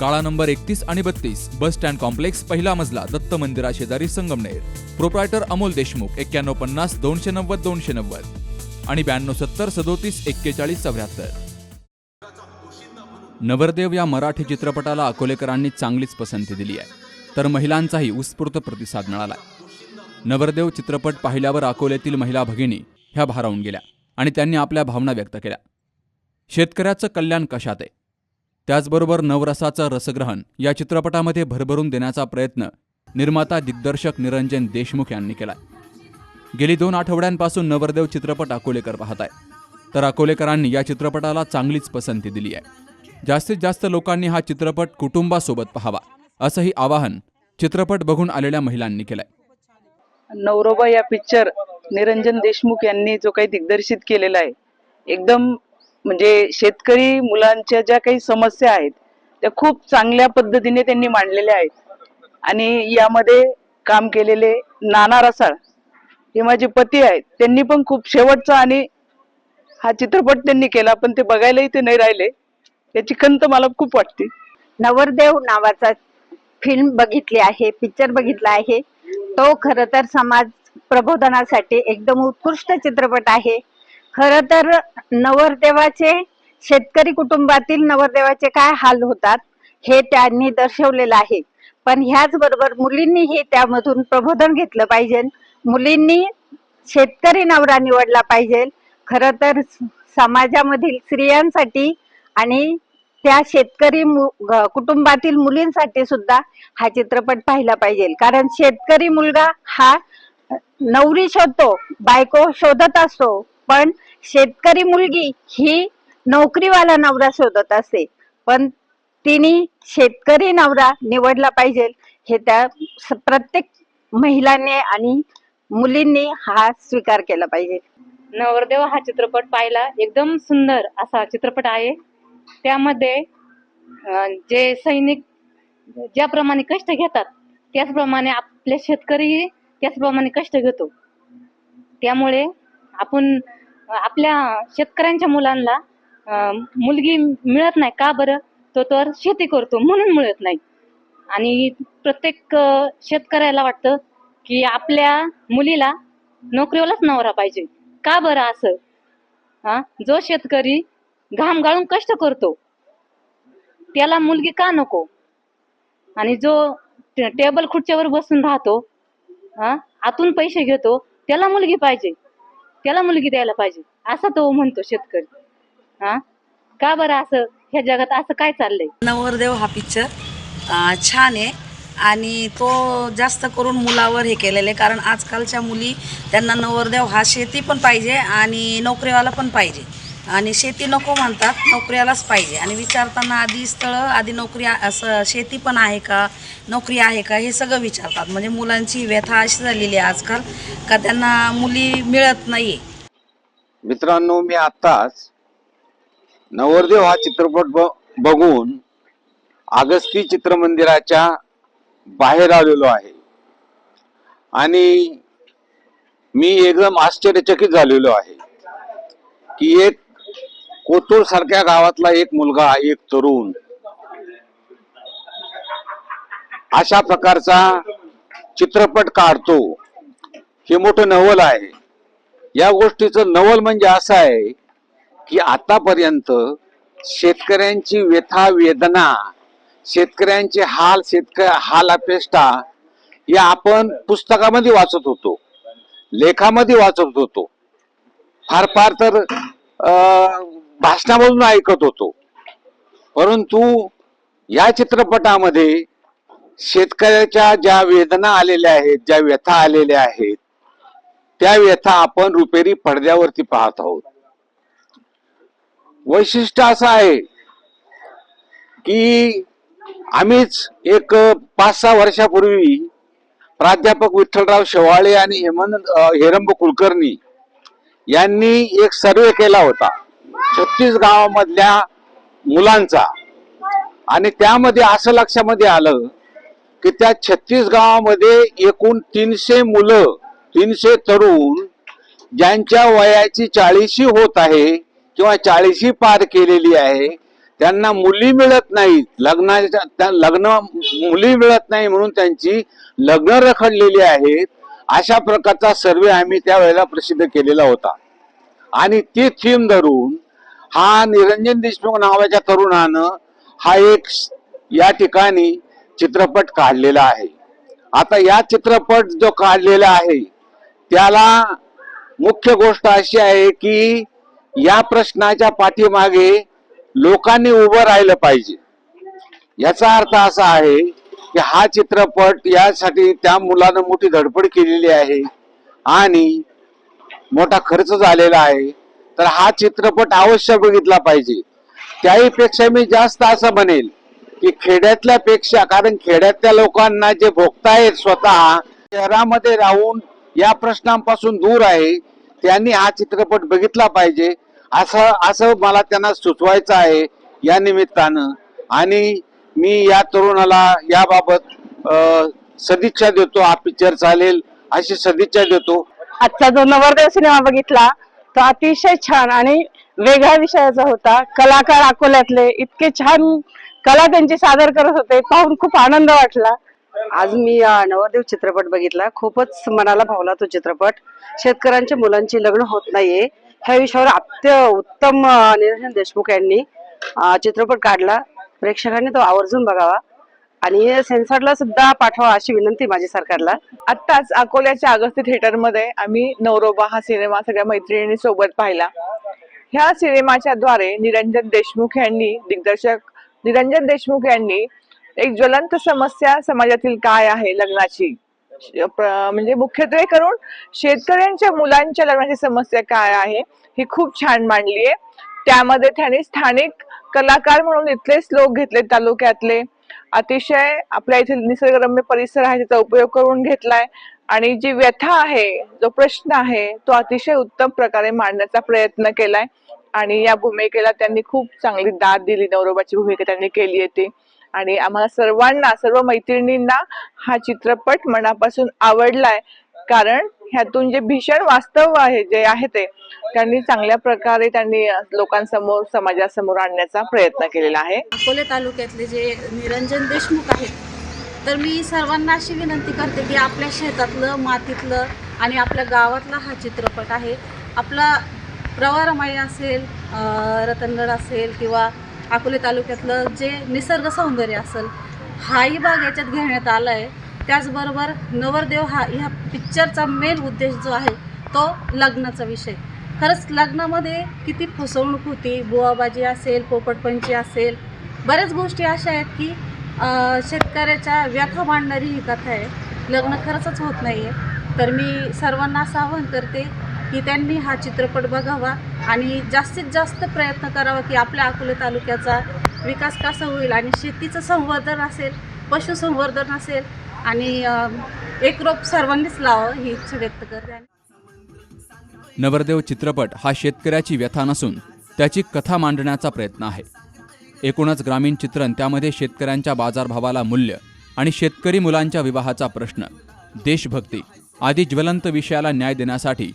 काळा नंबर एकतीस आणि बत्तीस बस स्टँड कॉम्प्लेक्स पहिला मजला दत्त मंदिरा शेजारी संगमनेर. प्रोप्रायटर अमोल देशमुख एक्क्याण्णव पन्नास दोनशे नव्वद दोनशे नव्वद. आणि ब्याण्णव सत्तर सदोतीस एक्केचाळीस चौऱ्याहत्तर. नवरदेव या मराठी चित्रपटाला अकोलेकरांनी चांगलीच पसंती दिली आहे. तर महिलांचाही उत्स्फूर्त प्रतिसाद मिळाला नवरदेव चित्रपट पाहिल्यावर अकोल्यातील महिला भगिनी ह्या भारावून गेल्या आणि त्यांनी आपल्या भावना व्यक्त केल्या. शेतकऱ्याचं कल्याण कशात आहे? त्याचबरोबर नवरसाचं रसग्रहण या चित्रपटामध्ये भरभरून देण्याचा प्रयत्न निर्माता दिग्दर्शक निरंजन देशमुख यांनी केलाय. गेली दोन आठवड्यांपासून नवरदेव चित्रपट अकोलेकर पाहत आहे तर अकोलेकरांनी या चित्रपटाला चांगलीच पसंती दिली आहे. जास्तीत जास्त लोकांनी हा चित्रपट कुटुंबासोबत पाहावा असंही आवाहन चित्रपट बघून आलेल्या महिलांनी केलंय. नवरोबा या पिक्चर निरंजन देशमुख यांनी जो काही दिग्दर्शित केलेला आहे एकदम म्हणजे शेतकरी मुलांच्या ज्या काही समस्या आहेत त्या खूप चांगल्या पद्धतीने त्यांनी मांडलेल्या आहेत. आणि यामध्ये काम केलेले नाना रसाळ हे माझे पती आहेत. त्यांनी पण खूप शेवटचा आणि हा चित्रपट त्यांनी केला पण ते बघायलाही ते नाही राहिले. याची खंत मला खूप वाटते. नवरदेव नावाचा फिल्म बघितली आहे पिक्चर बघितला आहे. तो खर तर समाज प्रबोधनासाठी एकदम उत्कृष्ट चित्रपट आहे. खर तर नवरदेवाचे शेतकरी कुटुंबातील नवरदेवाचे काय हाल होतात हे त्यांनी दर्शवलेलं आहे. पण ह्याच बरोबर मुलींनीही त्यामधून प्रबोधन घेतलं पाहिजे. मुलींनी शेतकरी नवरा निवडला पाहिजे. खर तर समाजामधील स्त्रियांसाठी आणि त्या शेतकरी मु- कुटुंबातील मुलींसाठी सुद्धा हा चित्रपट पाहिला पाहिजे. कारण शेतकरी मुलगा हा नवरी शोधतो बायको शोधत असतो. पण शेतकरी मुलगी ही नोकरीवाला नवरा शोधत असते पण तिने शेतकरी नवरा निवडला पाहिजे. हे त्या प्रत्येक महिलांनी आणि मुलींनी हा स्वीकार केला पाहिजे. नवरदेव हा चित्रपट पाहिला. एकदम सुंदर असा चित्रपट आहे. त्यामध्ये जे सैनिक ज्याप्रमाणे कष्ट घेतात त्याचप्रमाणे आपले शेतकरीही त्याचप्रमाणे कष्ट घेतो. त्यामुळे आपण आपल्या शेतकऱ्यांच्या मुलांना मुलगी मिळत नाही का बरं? तो तर शेती करतो म्हणून मिळत नाही. आणि प्रत्येक शेतकऱ्याला वाटतं की आपल्या मुलीला नोकरीवालाच नवरा पाहिजे. का बरं असं? हा? जो शेतकरी घाम गाळून कष्ट करतो त्याला मुलगी का नको? आणि जो टेबल खुर्च्यावर बसून राहतो हा? आतून पैसे घेतो त्याला मुलगी पाहिजे. त्याला मुलगी द्यायला पाहिजे. असं तो म्हणतो शेतकरी. हा? का बरं असं? ह्या जगात असं काय चाललंय? नवरदेव हा पिक्चर छान आहे. आणि तो जास्त करून मुलावर हे केलेलं आहे. कारण आजकालच्या मुली त्यांना नवरदेव हा शेती पण पाहिजे आणि नोकरीवाला पण पाहिजे. आणि शेती नको म्हणतात नोकऱ्यालाच पाहिजे. आणि विचारताना आधी स्थळं आधी नोकरी असं शेती पण आहे का नोकरी आहे का हे सगळं विचारतात. म्हणजे मुलांची व्यथा अशी झालेली आहे आजकाल का त्यांना मुली मिळत नाही मित्रांनो मी आत्ताच नवरदेव हा चित्रपट बघून आगस्ती चित्रमंदिराच्या बाहेर आलेलो आहे. आणि मी एकदम आश्चर्यचकित झालेलो आहे की एक कोतूर सारख्या गावातला एक मुलगा एक तरुण. अशा प्रकारचा चित्रपट काढतो. हे मोठं नवल आहे. या गोष्टीचं नवल म्हणजे असं आहे की आतापर्यंत शेतकऱ्यांची व्यथा वेदना शेतकऱ्यांचे हाल शेतक हाल अपेष्टा या आपण पुस्तकामध्ये वाचत होतो. लेखामध्ये वाचत होतो. फार फार तर अं, भाषणामधून ऐकत होतो. परंतु या चित्रपटामध्ये शेतकऱ्याच्या ज्या वेदना आलेल्या आहेत ज्या व्यथा आलेल्या आहेत त्या व्यथा आपण रुपेरी पडद्यावरती पाहत आहोत. वैशिष्ट्य असं आहे की आम्हीच एक पाच सहा वर्षापूर्वी प्राध्यापक विठ्ठलराव शेवाळे आणि हेमंत हेरंब कुलकर्णी यांनी एक सर्वे केला होता. छत्तीस गावामधल्या मुलांचा. आणि त्यामध्ये असं लक्षामध्ये आलं की त्या छत्तीस गावामध्ये एकूण तीनशे मुलं तीनशे तरुण ज्यांच्या वयाची चाळीशी होत आहे किंवा चाळीशी पार केलेली आहे त्यांना मुली मिळत नाहीत. लग्नाच्या त्या लग्न मुली मिळत नाही म्हणून त्यांची लग्न रखडलेली आहेत. अशा प्रकारचा सर्वे आम्ही त्यावेळेला प्रसिद्ध केलेला होता. आणि ती थीम धरून हा निरंजन देशमुख नावाच्या तरुणानं हा एक या ठिकाणी चित्रपट काढलेला आहे. आता या चित्रपट जो काढलेला आहे त्याला मुख्य गोष्ट अशी आहे की या प्रश्नाच्या पाठीमागे लोकांनी उभं राहिलं पाहिजे. याचा अर्थ असा आहे की हा चित्रपट यासाठी त्या मुलानं मोठी धडपड केलेली आहे आणि मोठा खर्च झालेला आहे. तर हा चित्रपट अवश्य बघितला पाहिजे. त्याही पेक्षा मी जास्त असं म्हणेल की खेड्यातल्या पेक्षा कारण खेड्यातल्या लोकांना जे भोगतायत स्वतः शहरामध्ये राहून या प्रश्नांपासून दूर आहे त्यांनी हा चित्रपट बघितला पाहिजे. असं असं मला त्यांना सुचवायचं आहे या निमित्तानं. आणि मी या तरुणाला याबाबत सदिच्छा देतो. हा पिक्चर चालेल अशी सदिच्छा देतो. आजचा जो नवरदेव सिनेमा बघितला तो अतिशय छान आणि वेगळ्या विषयाचा होता. कलाकार अकोल्यातले इतके छान कला त्यांची सादर करत होते पाहून खूप आनंद वाटला. आज मी नवरदेव चित्रपट बघितला. खूपच मनाला भावला तो चित्रपट. शेतकऱ्यांच्या मुलांची लग्न होत नाहीये. ह्या विषयावर अत्य उत्तम निरंजन देशमुख यांनी चित्रपट काढला. प्रेक्षकांनी तो आवर्जून बघावा. आणि सेन्सरला सुद्धा पाठवा अशी विनंती माझी सरकारला. आत्ताच अकोल्याच्या अगस्ती थिएटरमध्ये आम्ही नवरोबा हा सिनेमा सगळ्या मैत्रिणी सोबत पाहिला. ह्या सिनेमाच्या द्वारे निरंजन देशमुख यांनी दिग्दर्शक निरंजन देशमुख यांनी एक ज्वलंत समस्या समाजातील काय आहे लग्नाची? म्हणजे मुख्यत्वे करून शेतकऱ्यांच्या मुलांच्या लग्नाची समस्या काय आहे ही खूप छान मांडली आहे त्यामध्ये त्यांनी स्थानिक कलाकार म्हणून इथलेच लोक घेतले तालुक्यातले. अतिशय आपल्या इथे निसर्गरम्य परिसर आहे त्याचा उपयोग करून घेतलाय. आणि जी व्यथा आहे जो प्रश्न आहे तो अतिशय उत्तम प्रकारे मांडण्याचा प्रयत्न केलाय. आणि या भूमिकेला त्यांनी खूप चांगली दाद दिली नवरोबाची भूमिका त्यांनी केली आहे ती आणि आम्हाला सर्वांना सर्व मैत्रिणींना हा चित्रपट मनापासून आवडलाय. कारण ह्यातून जे भीषण वास्तव आहे जे आहे ते त्यांनी चांगल्या प्रकारे त्यांनी लोकांसमोर समाजासमोर आणण्याचा प्रयत्न केलेला आहे. अकोले तालुक्यातले जे निरंजन देशमुख आहेत तर मी सर्वांना अशी विनंती करते की आपल्या शेतातलं मातीतलं आणि आपल्या गावातला हा चित्रपट आहे. आपला प्रवारमाई असेल रतनगड असेल किंवा अकोले तालुक्यातलं जे निसर्ग सौंदर्य असेल हाही भाग याच्यात घेण्यात आला आहे त्याचबरोबर नवरदेव हा ह्या पिक्चरचा मेन उद्देश जो आहे तो लग्नाचा विषय. खरंच लग्नामध्ये किती फसवणूक होती बुवाबाजी असेल पोपटपंची असेल बऱ्याच गोष्टी अशा आहेत की शेतकऱ्याच्या व्यथा मांडणारी ही कथा आहे. लग्न खरंच होत नाही आहे तर मी सर्वांना असं आवाहन करते की त्यांनी हा चित्रपट बघावा आणि जास्तीत जास्त प्रयत्न करावा की आपल्या अकोले तालुक्याचा विकास कसा होईल आणि शेतीचं संवर्धन असेल पशुसंवर्धन असेल आणि एक रोप सर्वांनीच लावं ही इच्छा व्यक्त करते. नवरदेव चित्रपट हा शेतकऱ्याची व्यथा नसून त्याची कथा मांडण्याचा प्रयत्न आहे. एकूणच ग्रामीण चित्रण त्यामध्ये शेतकऱ्यांच्या बाजारभावाला मूल्य आणि शेतकरी मुलांच्या विवाहाचा प्रश्न देशभक्ती आदी ज्वलंत विषयाला न्याय देण्यासाठी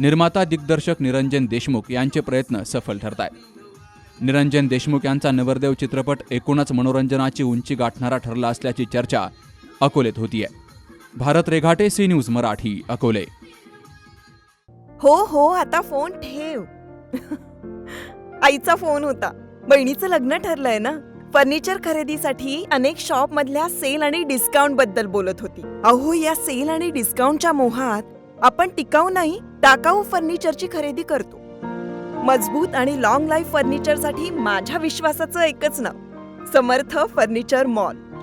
निर्माता दिग्दर्शक निरंजन देशमुख यांचे प्रयत्न सफल ठरत आहेत निरंजन देशमुख यांचा नवरदेव चित्रपट एकूणच मनोरंजनाची उंची गाठणारा ठरला असल्याची चर्चा अकोलेत होतीये. Bharat Reghate C news Marathi Akole. हो हो आता फोन ठेव. आईचा फोन होता. बहिणीचं लग्न ठरलंय ना? फर्निचर खरेदीसाठी अनेक शॉप मधल्या सेल आणि डिस्काउंटबद्दल बोलत होती. अहो या सेल आणि डिस्काउंटच्या मोहात आपण टिकाऊ नाही टाकाऊ फर्निचरची खरेदी करतो. मजबूत आणि लॉंग लाईफ फर्निचरसाठी माझ्या विश्वासाचं एकच नाव. Samarth furniture mall.